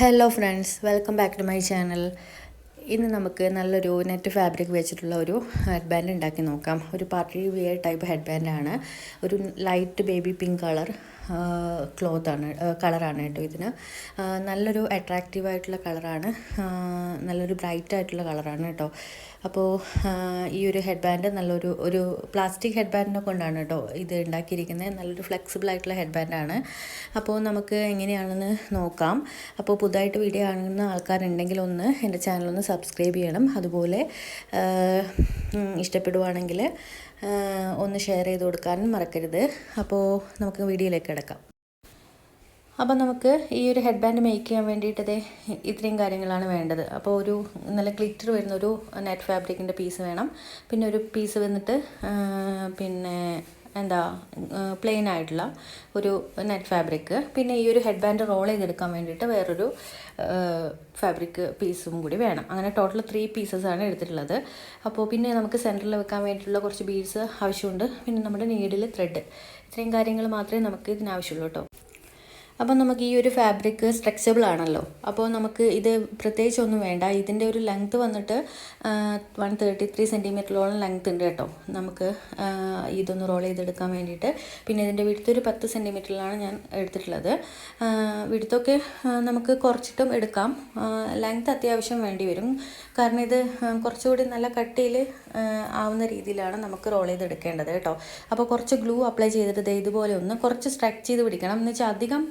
Hello friends welcome back to my channel ഇന്ന് നമുക്ക് നല്ലൊരു നെറ്റ് ഫാബ്രിക് വെച്ചിട്ടുള്ള ഒരു ഹെഡ് ബാൻഡ് ഉണ്ടാക്കി നോക്കാം. ഒരു പാർട്ടി വിയർ ടൈപ്പ് ഹെഡ് ബാൻഡാണ് ഒരു ലൈറ്റ് ബേബി പിങ്ക് കളർ ക്ലോത്താണ് കളറാണ് കേട്ടോ ഇതിന്. നല്ലൊരു അട്രാക്റ്റീവ് ആയിട്ടുള്ള കളറാണ് നല്ലൊരു ബ്രൈറ്റ് ആയിട്ടുള്ള കളറാണ് കേട്ടോ. അപ്പോൾ ഈ ഒരു ഹെഡ് ബാൻഡ് നല്ലൊരു ഒരു പ്ലാസ്റ്റിക് ഹെഡ് ബാൻഡിനെ കൊണ്ടാണ് കേട്ടോ ഇത് ഉണ്ടാക്കിയിരിക്കുന്നത് നല്ലൊരു ഫ്ലെക്സിബിൾ ആയിട്ടുള്ള ഹെഡ് ബാൻഡാണ് അപ്പോൾ നമുക്ക് എങ്ങനെയാണെന്ന് നോക്കാം. അപ്പോൾ പുതുതായിട്ട് വീഡിയോ കാണുന്ന ആൾക്കാരുണ്ടെങ്കിൽ ഒന്ന് എന്റെ ചാനലൊന്ന് സബ്സ്ക്രൈബ് ചെയ്യണം. അതുപോലെ ഇഷ്ടപ്പെടുവാണെങ്കിൽ ഒന്ന് ഷെയർ ചെയ്ത് കൊടുക്കാനും മറക്കരുത്. അപ്പോൾ നമുക്ക് വീഡിയോയിലേക്ക് കിടക്കാം. അപ്പോൾ നമുക്ക് ഈ ഒരു ഹെഡ് ബാൻഡ് മേക്ക് ചെയ്യാൻ വേണ്ടിയിട്ട് ഇത്രയും കാര്യങ്ങളാണ് വേണ്ടത്. അപ്പോൾ ഒരു നല്ല ഗ്ലിറ്റർ വരുന്ന ഒരു നെറ്റ് ഫാബ്രിക്കിന്റെ പീസ് വേണം. പിന്നെ ഒരു പീസ് വന്നിട്ട് പിന്നെ എന്താ പ്ലെയിൻ ആയിട്ടുള്ള ഒരു നെറ്റ് ഫാബ്രിക് പിന്നെ ഈ ഒരു ഹെഡ് ബാൻഡ് റോൾ ചെയ്തെടുക്കാൻ വേണ്ടിയിട്ട് വേറൊരു ഫാബ്രിക് പീസും കൂടി വേണം. അങ്ങനെ ടോട്ടൽ ത്രീ പീസസ് ആണ് എടുത്തിട്ടുള്ളത്. അപ്പോൾ പിന്നെ നമുക്ക് സെന്ററിൽ വെക്കാൻ വേണ്ടിയിട്ടുള്ള കുറച്ച് ബീഡ്സ് ആവശ്യമുണ്ട്. പിന്നെ നമ്മുടെ നീഡിൽ ത്രെഡ് ഇത്രയും കാര്യങ്ങൾ മാത്രമേ നമുക്ക് ഇതിനാവശ്യമുള്ളൂ കേട്ടോ. അപ്പോൾ നമുക്ക് ഈ ഒരു ഫാബ്രിക് സ്ട്രെച്ചബിൾ ആണല്ലോ. അപ്പോൾ നമുക്ക് ഇത് പ്രത്യേകിച്ച് ഒന്നും വേണ്ട. ഇതിന്റെ ഒരു ലെങ്ത്ത് വന്നിട്ട് വൺ തേർട്ടി ത്രീ സെന്റിമീറ്ററിലോളം ലെങ്ത്ത് ഉണ്ട് കേട്ടോ. നമുക്ക് ഇതൊന്ന് റോൾ ചെയ്തെടുക്കാൻ വേണ്ടിയിട്ട്. പിന്നെ ഇതിന്റെ വിടുത്തൊരു പത്ത് സെന്റിമീറ്ററിലാണ് ഞാൻ എടുത്തിട്ടുള്ളത്. വിടുത്തൊക്കെ നമുക്ക് കുറച്ചിട്ടും എടുക്കാം. ലെങ്ത്ത് അത്യാവശ്യം വേണ്ടി വരും. കാരണം ഇത് കുറച്ചുകൂടി നല്ല കട്ടിയിൽ ആവുന്ന രീതിയിലാണ് നമുക്ക് റോൾ ചെയ്തെടുക്കേണ്ടത് കേട്ടോ. അപ്പോൾ കുറച്ച് ഗ്ലൂ അപ്ലൈ ചെയ്തിട്ട് ഇതുപോലെ ഒന്ന് കുറച്ച് സ്ട്രെച്ച് ചെയ്ത് പിടിക്കണം. എന്ന് വെച്ചാൽ അധികം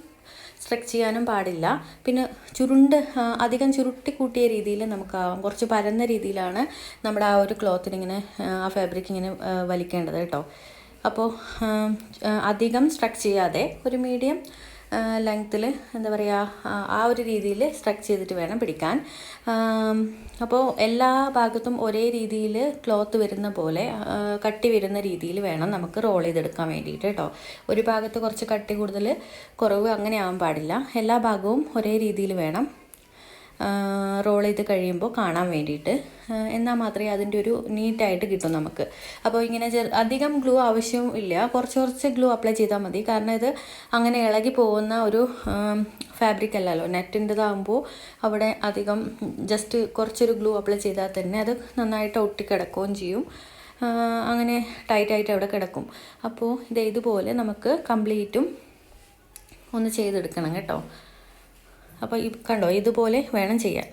സ്ട്രെച്ച് ചെയ്യാനും പാടില്ല. പിന്നെ ചുരുണ്ട് അധികം ചുരുട്ടി കൂട്ടിയ രീതിയിൽ നമുക്ക് കുറച്ച് പരന്ന രീതിയിലാണ് നമ്മുടെ ആ ഒരു ക്ലോത്തിനിങ്ങനെ ആ, ഫാബ്രിക് ഇങ്ങനെ വലിക്കേണ്ടത് കേട്ടോ. അപ്പോൾ അധികം സ്ട്രെച്ച് ചെയ്യാതെ ഒരു മീഡിയം ലെങ്ത്തിൽ എന്താ പറയുക ആ, ഒരു രീതിയിൽ സ്ട്രക്ചർ ചെയ്തിട്ട് വേണം പിടിക്കാൻ. അപ്പോൾ എല്ലാ ഭാഗത്തും ഒരേ രീതിയിൽ ക്ലോത്ത് വരുന്ന പോലെ കട്ടി വരുന്ന രീതിയിൽ വേണം നമുക്ക് റോൾ ചെയ്തെടുക്കാൻ വേണ്ടിയിട്ട് കേട്ടോ ഒരു ഭാഗത്ത് കുറച്ച് കട്ടി കൂടുതൽ കുറവ് അങ്ങനെ ആവാൻ പാടില്ല. എല്ലാ ഭാഗവും ഒരേ രീതിയിൽ വേണം റോൾ ചെയ്ത് കഴിയുമ്പോൾ കാണാൻ വേണ്ടിയിട്ട്. എന്നാൽ മാത്രമേ അതിന്റെ ഒരു നീറ്റായിട്ട് കിട്ടും നമുക്ക്. അപ്പോൾ ഇങ്ങനെ അധികം ഗ്ലൂ ആവശ്യം ഇല്ല. കുറച്ച് കുറച്ച് ഗ്ലൂ അപ്ലൈ ചെയ്താൽ മതി. കാരണം ഇത് അങ്ങനെ ഇളകി പോകുന്ന ഒരു ഫാബ്രിക് അല്ലല്ലോ. നെറ്റിന്റെതാകുമ്പോൾ അവിടെ അധികം ജസ്റ്റ് കുറച്ചൊരു ഗ്ലൂ അപ്ലൈ ചെയ്താൽ തന്നെ അത് നന്നായിട്ട് ഒട്ടിക്കിടക്കുകയും ചെയ്യും. അങ്ങനെ ടൈറ്റായിട്ട് അവിടെ കിടക്കും. അപ്പോൾ ഇത് ഇതുപോലെ നമുക്ക് കംപ്ലീറ്റും ഒന്ന് ചെയ്തെടുക്കണം കേട്ടോ. അപ്പോൾ കണ്ടോ ഇതുപോലെ വേണം ചെയ്യാൻ.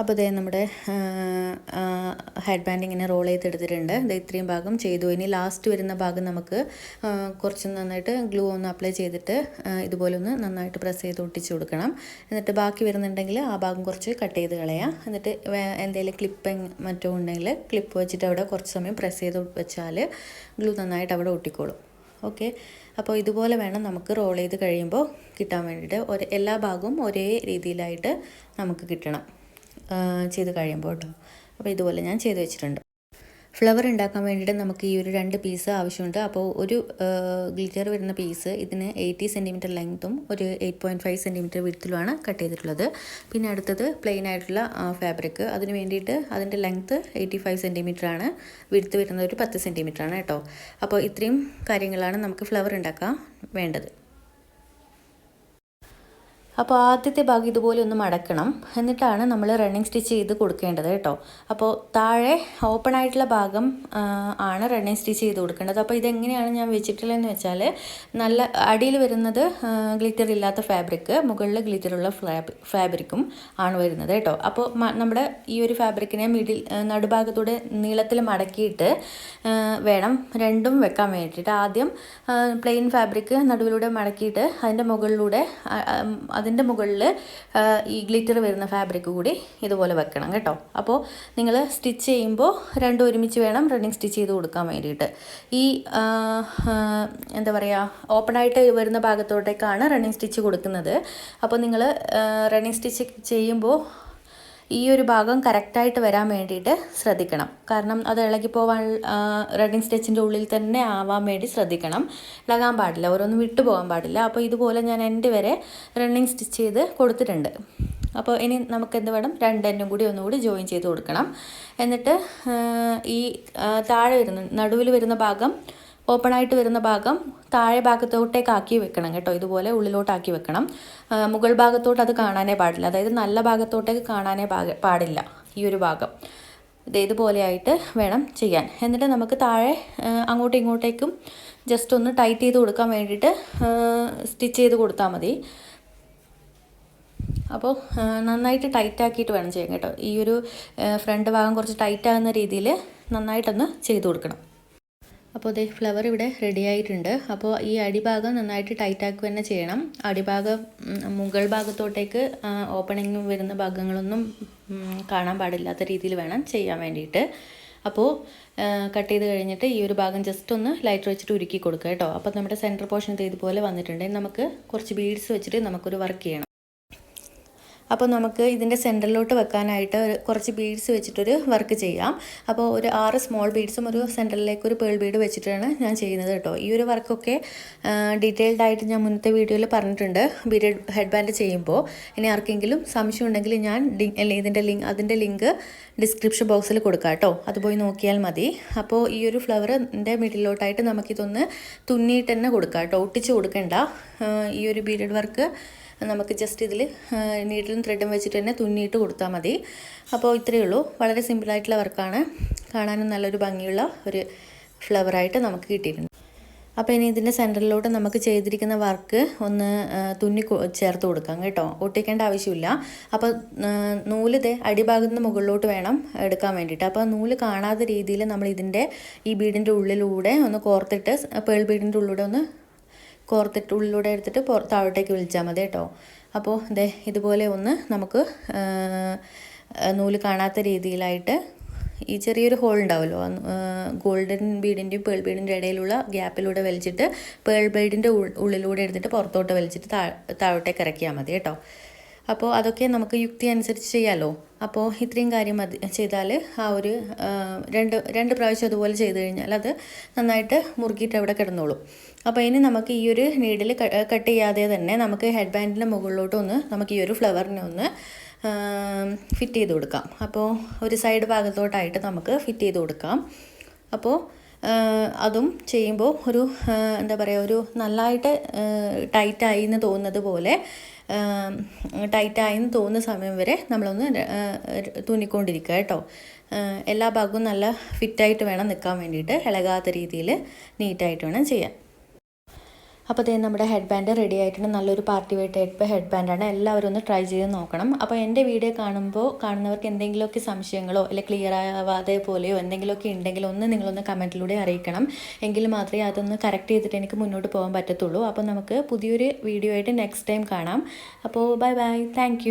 അപ്പോൾ ഇതേ നമ്മുടെ ഹെഡ് ബാൻഡ് ഇങ്ങനെ റോൾ ചെയ്തെടുത്തിട്ടുണ്ട്. ഇത് ഇത്രയും ഭാഗം ചെയ്തു. ഇനി ലാസ്റ്റ് വരുന്ന ഭാഗം നമുക്ക് കുറച്ച് നന്നായിട്ട് ഗ്ലൂ ഒന്ന് അപ്ലൈ ചെയ്തിട്ട് ഇതുപോലെ ഒന്ന് നന്നായിട്ട് പ്രസ് ചെയ്ത് ഒട്ടിച്ച് കൊടുക്കണം. എന്നിട്ട് ബാക്കി വരുന്നുണ്ടെങ്കിൽ ആ ഭാഗം കുറച്ച് കട്ട് ചെയ്ത് കളയാം. എന്നിട്ട് എന്തെങ്കിലും ക്ലിപ്പ് മറ്റോ ഉണ്ടെങ്കിൽ ക്ലിപ്പ് വെച്ചിട്ട് അവിടെ കുറച്ച് സമയം പ്രസ് ചെയ്ത് വെച്ചാൽ ഗ്ലൂ നന്നായിട്ട് അവിടെ ഒട്ടിക്കോളും. ഓക്കെ അപ്പോൾ ഇതുപോലെ വേണം നമുക്ക് റോൾ ചെയ്ത് കഴിയുമ്പോൾ കിട്ടാൻ വേണ്ടിയിട്ട് ഒരു എല്ലാ ഭാഗവും ഒരേ രീതിയിലായിട്ട് നമുക്ക് കിട്ടണം ചെയ്ത് കഴിയുമ്പോൾ കേട്ടോ. അപ്പോൾ ഇതുപോലെ ഞാൻ ചെയ്ത് വെച്ചിട്ടുണ്ട്. ഫ്ലവർ ഉണ്ടാക്കാൻ വേണ്ടിയിട്ട് നമുക്ക് ഈ ഒരു രണ്ട് പീസ് ആവശ്യമുണ്ട്. അപ്പോൾ ഒരു ഗ്ലിറ്റർ വരുന്ന പീസ് ഇതിന് എയ്റ്റി സെന്റിമീറ്റർ ലെങ്ത്തും ഒരു എയ്റ്റ് പോയിന്റ് ഫൈവ് സെന്റിമീറ്റർ വിടുത്തിലുമാണ് കട്ട് ചെയ്തിട്ടുള്ളത്. പിന്നെ അടുത്തത് പ്ലെയിൻ ആയിട്ടുള്ള ഫാബ്രിക് അതിന് വേണ്ടിയിട്ട് അതിന്റെ ലെങ്ത്ത് എയ്റ്റി ഫൈവ് സെന്റിമീറ്റർ ആണ്. വിടുത്ത് വരുന്നത് ഒരു പത്ത് സെന്റിമീറ്റർ ആണ് കേട്ടോ. അപ്പോൾ ഇത്രയും കാര്യങ്ങളാണ് നമുക്ക് ഫ്ലവർ ഉണ്ടാക്കാൻ വേണ്ടത്. അപ്പോൾ ആദ്യത്തെ ഭാഗം ഇതുപോലെ ഒന്ന് മടക്കണം. എന്നിട്ടാണ് നമ്മൾ റണ്ണിങ് സ്റ്റിച്ച് ചെയ്ത് കൊടുക്കേണ്ടത് കേട്ടോ. അപ്പോൾ താഴെ ഓപ്പൺ ആയിട്ടുള്ള ഭാഗം ആണ് റണ്ണിങ് സ്റ്റിച്ച് ചെയ്ത് കൊടുക്കേണ്ടത്. അപ്പോൾ ഇതെങ്ങനെയാണ് ഞാൻ വെച്ചിട്ടുള്ളതെന്ന് വെച്ചാൽ നല്ല അടിയിൽ വരുന്നത് ഗ്ലിറ്റർ ഇല്ലാത്ത ഫാബ്രിക്ക് മുകളിൽ ഗ്ലിറ്ററുള്ള ഫാബ്രിക്കും ആണ് വരുന്നത് കേട്ടോ. അപ്പോൾ നമ്മുടെ ഈ ഒരു ഫാബ്രിക്കിനെ മിഡിൽ നടുഭാഗത്തൂടെ നീളത്തിൽ മടക്കിയിട്ട് വേണം രണ്ടും വെക്കാൻ വേണ്ടിയിട്ട്. ആദ്യം പ്ലെയിൻ ഫാബ്രിക്ക് നടുവിലൂടെ മടക്കിയിട്ട് അതിന്റെ മുകളിലൂടെ ആ, അതിന്റെ മുകളിൽ ഈ ഗ്ലിറ്റർ വരുന്ന ഫാബ്രിക് കൂടി ഇതുപോലെ വെക്കണം കേട്ടോ. അപ്പോൾ നിങ്ങൾ സ്റ്റിച്ച് ചെയ്യുമ്പോൾ രണ്ടും ഒരുമിച്ച് വേണം റണ്ണിങ് സ്റ്റിച്ച് ചെയ്ത് കൊടുക്കാൻ വേണ്ടിയിട്ട്. ഈ എന്താ പറയുക ഓപ്പണായിട്ട് വരുന്ന ഭാഗത്തോട്ടേക്കാണ് റണ്ണിങ് സ്റ്റിച്ച് കൊടുക്കുന്നത്. അപ്പോൾ നിങ്ങൾ റണ്ണിങ് സ്റ്റിച്ച് ചെയ്യുമ്പോൾ ഈ ഒരു ഭാഗം കറക്റ്റായിട്ട് വരാൻ വേണ്ടിയിട്ട് ശ്രദ്ധിക്കണം. കാരണം അത് ഇളകി പോവാൻ റണ്ണിങ് സ്റ്റിച്ചിന്റെ ഉള്ളിൽ തന്നെ ആവാൻ വേണ്ടി ശ്രദ്ധിക്കണം. ഇളകാൻ പാടില്ല ഓരോന്നും വിട്ടു പോകാൻ പാടില്ല. അപ്പോൾ ഇതുപോലെ ഞാൻ എന്റെ വരെ റണ്ണിങ് സ്റ്റിച്ച് ചെയ്ത് കൊടുത്തിട്ടുണ്ട്. അപ്പോൾ ഇനി നമുക്ക് എന്ത് വേണം? രണ്ടെണ്ണം കൂടി ഒന്നുകൂടി ജോയിൻ ചെയ്ത് കൊടുക്കണം. എന്നിട്ട് ഈ താഴെ വരുന്ന നടുവിൽ വരുന്ന ഭാഗം ഓപ്പൺ ആയിട്ട് വരുന്ന ഭാഗം താഴെ ഭാഗത്തോട്ടേക്ക് ആക്കി വെക്കണം കേട്ടോ. ഇതുപോലെ ഉള്ളിലോട്ടാക്കി വെക്കണം. മുകൾ ഭാഗത്തോട്ട് അത് കാണാനേ പാടില്ല. അതായത് നല്ല ഭാഗത്തോട്ടേക്ക് കാണാനേ പാടില്ല ഈ ഒരു ഭാഗം. ഇത് ഇതുപോലെയായിട്ട് വേണം ചെയ്യാൻ. എന്നിട്ട് നമുക്ക് താഴെ അങ്ങോട്ടും ഇങ്ങോട്ടേക്കും ജസ്റ്റ് ഒന്ന് ടൈറ്റ് ചെയ്ത് കൊടുക്കാൻ വേണ്ടിയിട്ട് സ്റ്റിച്ച് ചെയ്ത് കൊടുത്താൽ മതി. അപ്പോൾ നന്നായിട്ട് ടൈറ്റ് ആക്കിയിട്ട് വേണം ചെയ്യാൻ കേട്ടോ. ഈ ഒരു ഫ്രണ്ട് ഭാഗം കുറച്ച് ടൈറ്റ് ആകുന്ന രീതിയിൽ നന്നായിട്ടൊന്ന് ചെയ്ത് കൊടുക്കണം. അപ്പോൾ ദേ ഫ്ലവർ ഇവിടെ റെഡി ആയിട്ടുണ്ട്. അപ്പോൾ ഈ അടിഭാഗം നന്നായിട്ട് ടൈറ്റ് ആക്കുക തന്നെ ചെയ്യണം. അടിഭാഗം മുകൾ ഭാഗത്തോട്ടേക്ക് ഓപ്പണിങ് വരുന്ന ഭാഗങ്ങളൊന്നും കാണാൻ പാടില്ലാത്ത രീതിയിൽ വേണം ചെയ്യാൻ വേണ്ടിയിട്ട്. അപ്പോൾ കട്ട് ചെയ്ത് കഴിഞ്ഞിട്ട് ഈ ഒരു ഭാഗം ജസ്റ്റ് ഒന്ന് ലൈറ്റർ വെച്ചിട്ട് ഉരുക്കി കൊടുക്കുക കേട്ടോ. അപ്പോൾ നമ്മുടെ സെന്റർ പോർഷൻ ഇത് ഇതുപോലെ വന്നിട്ടുണ്ട്. ഇനി നമുക്ക് കുറച്ച് ബീഡ്സ് വെച്ചിട്ട് നമുക്കൊരു വർക്ക് ചെയ്യണം. അപ്പോൾ നമുക്ക് ഇതിന്റെ സെന്ററിലോട്ട് വെക്കാനായിട്ട് കുറച്ച് ബീഡ്സ് വെച്ചിട്ടൊരു വർക്ക് ചെയ്യാം. അപ്പോൾ ഒരു ആറ് സ്മോൾ ബീഡ്സും ഒരു സെന്ററിലേക്ക് ഒരു പേൾ ബീഡ് വെച്ചിട്ടാണ് ഞാൻ ചെയ്യുന്നത് കേട്ടോ. ഈ ഒരു വർക്കൊക്കെ ഡീറ്റെയിൽഡ് ആയിട്ട് ഞാൻ മുന്നത്തെ വീഡിയോയിൽ പറഞ്ഞിട്ടുണ്ട്. ബീഡ് ഹെഡ് ബാൻഡ് ചെയ്യുമ്പോൾ ഇനി ആർക്കെങ്കിലും സംശയം ഉണ്ടെങ്കിൽ ഞാൻ ഇതിന്റെ ലിങ്ക് അതിന്റെ ലിങ്ക് ഡിസ്ക്രിപ്ഷൻ ബോക്സിൽ കൊടുക്കാം കേട്ടോ. അത് പോയി നോക്കിയാൽ മതി. അപ്പോൾ ഈ ഒരു ഫ്ലവറിന്റെ മിഡിലോട്ടായിട്ട് നമുക്കിതൊന്ന് തുന്നിയിട്ട് തന്നെ കൊടുക്കാം കേട്ടോ. ഒട്ടിച്ച് കൊടുക്കേണ്ട. ഈ ഒരു ബീഡ് വർക്ക് നമുക്ക് ജസ്റ്റ് ഇതിൽ നീഡിലും ത്രെഡും വെച്ചിട്ട് തന്നെ തുന്നിയിട്ട് കൊടുത്താൽ മതി. അപ്പോൾ ഇത്രയേ ഉള്ളൂ. വളരെ സിമ്പിളായിട്ടുള്ള വർക്കാണ് കാണാനും നല്ലൊരു ഭംഗിയുള്ള ഒരു ഫ്ലവറായിട്ട് നമുക്ക് കിട്ടിയിട്ടുണ്ട്. അപ്പോൾ ഇനി ഇതിന്റെ സെന്ററിലോട്ട് നമുക്ക് ചെയ്തിരിക്കുന്ന വർക്ക് ഒന്ന് തുന്നി ചേർത്ത് കൊടുക്കാം കേട്ടോ. ഒട്ടിക്കേണ്ട ആവശ്യമില്ല. അപ്പോൾ നൂൽ ഇതേ അടിഭാഗത്ത് നിന്ന് മുകളിലോട്ട് വേണം എടുക്കാൻ വേണ്ടിയിട്ട്. അപ്പോൾ നൂൽ കാണാത്ത രീതിയിൽ നമ്മൾ ഇതിന്റെ ഈ ബീഡിന്റെ ഉള്ളിലൂടെ ഒന്ന് കോർത്തിട്ട് പേൾ ബീഡിന്റെ ഉള്ളിലൂടെ ഒന്ന് കോർത്തിട്ട് ഉള്ളിലൂടെ എടുത്തിട്ട് പുറ താഴോട്ടേക്ക് വിളിച്ചാൽ മതി കേട്ടോ. അപ്പോൾ ദേ ഇതുപോലെ ഒന്ന് നമുക്ക് നൂൽ കാണാത്ത രീതിയിലായിട്ട് ഈ ചെറിയൊരു ഹോൾ ഉണ്ടാവുമല്ലോ ഗോൾഡൻ ബീഡിന്റെയും പേൾ ബീഡിന്റെ ഇടയിലുള്ള ഗ്യാപ്പിലൂടെ വലിച്ചിട്ട് പേൾ ബീഡിന്റെ ഉള്ളിലൂടെ എടുത്തിട്ട് പുറത്തോട്ട് വലിച്ചിട്ട് താഴോട്ടേക്ക് ഇറക്കിയാൽ മതി കേട്ടോ. അപ്പോൾ അതൊക്കെ നമുക്ക് യുക്തി അനുസരിച്ച് ചെയ്യാമല്ലോ അപ്പോൾ ഇത്രയും കാര്യം മതി ചെയ്താൽ ആ ഒരു രണ്ട് രണ്ട് പ്രാവശ്യം അതുപോലെ ചെയ്ത് കഴിഞ്ഞാൽ അത് നന്നായിട്ട് മുറുകിയിട്ട് അവിടെ കിടന്നോളും. അപ്പോൾ ഇനി നമുക്ക് ഈ ഒരു നീഡിൽ കട്ട് ചെയ്യാതെ തന്നെ നമുക്ക് ഹെഡ് ബാൻഡിന്റെ മുകളിലോട്ട് ഒന്ന് നമുക്ക് ഈ ഒരു ഫ്ലവറിനെ ഒന്ന് ഫിറ്റ് ചെയ്ത് കൊടുക്കാം. അപ്പോൾ ഒരു സൈഡ് ഭാഗത്തോട്ടായിട്ട് നമുക്ക് ഫിറ്റ് ചെയ്ത് കൊടുക്കാം. അപ്പോൾ അതും ചെയ്യുമ്പോൾ ഒരു എന്താ പറയുക ഒരു നല്ലതായിട്ട് ടൈറ്റായി എന്ന് തോന്നുന്നത് പോലെ ടൈറ്റായി എന്ന് തോന്നുന്ന സമയം വരെ നമ്മളൊന്ന് തുന്നിക്കൊണ്ടിരിക്കുക കേട്ടോ. എല്ലാ ഭാഗവും നല്ല ഫിറ്റായിട്ട് വേണം നിൽക്കാൻ വേണ്ടിയിട്ട്. ഇളകാത്ത രീതിയിൽ നീറ്റായിട്ട് വേണം ചെയ്യാൻ. അപ്പോൾ ദേ നമ്മുടെ ഹെഡ് ബാൻഡ് റെഡി ആയിട്ടുണ്ട്. നല്ലൊരു പാർട്ടി വെയർ ടൈപ്പ് ഹെഡ് ബാൻഡാണ് എല്ലാവരും ഒന്ന് ട്രൈ ചെയ്ത് നോക്കണം. അപ്പോൾ എന്റെ വീഡിയോ കാണുമ്പോൾ കാണുന്നവർക്ക് എന്തെങ്കിലുമൊക്കെ സംശയങ്ങളോ അല്ലെങ്കിൽ ക്ലിയർ ആവാതെ പോലെയോ എന്തെങ്കിലുമൊക്കെ ഉണ്ടെങ്കിൽ ഒന്ന് നിങ്ങളൊന്ന് കമന്റിലൂടെ അറിയിക്കണം. എങ്കിൽ മാത്രമേ അതൊന്ന് കറക്റ്റ് ചെയ്തിട്ട് എനിക്ക് മുന്നോട്ട് പോകാൻ പറ്റത്തുള്ളൂ. അപ്പോൾ നമുക്ക് പുതിയൊരു വീഡിയോ ആയിട്ട് നെക്സ്റ്റ് ടൈം കാണാം. അപ്പോൾ ബൈ ബൈ താങ്ക്